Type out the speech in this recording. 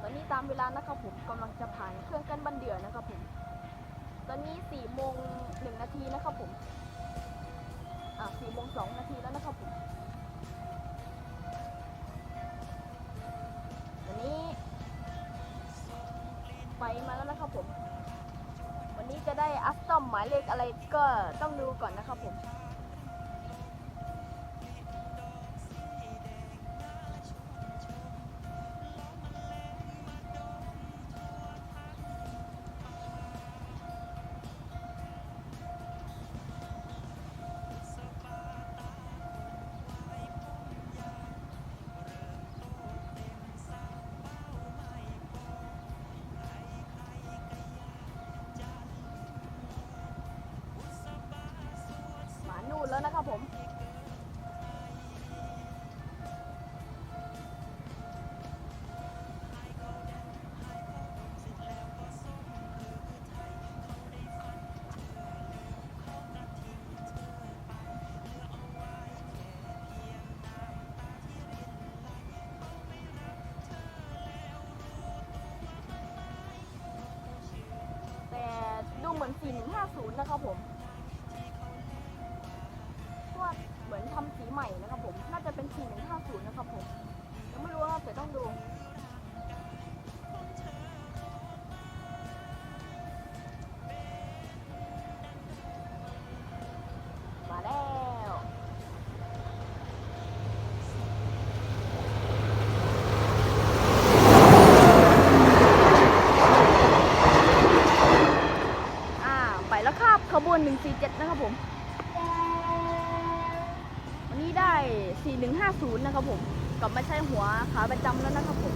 ตอนนี้ตามเวลานะครับผมกำลังจะผ่านเครื่องกั้นบันเดือนะครับผม ตอนนี้4โมง1นาทีนะครับผม อ่า4โมง2นาทีแล้วนะครับผมวันนี้ไปมาแล้วนะครับผม วันนี้จะได้อัสตอมหมายเลขอะไรก็ต้องดูก่อนนะครับผม 4 1 5 0 นะครับผม ครับขบวน147นะครับผมวันนี้ได้4150นะครับผม กลับมาใช้หัวขาประจำแล้วนะครับผม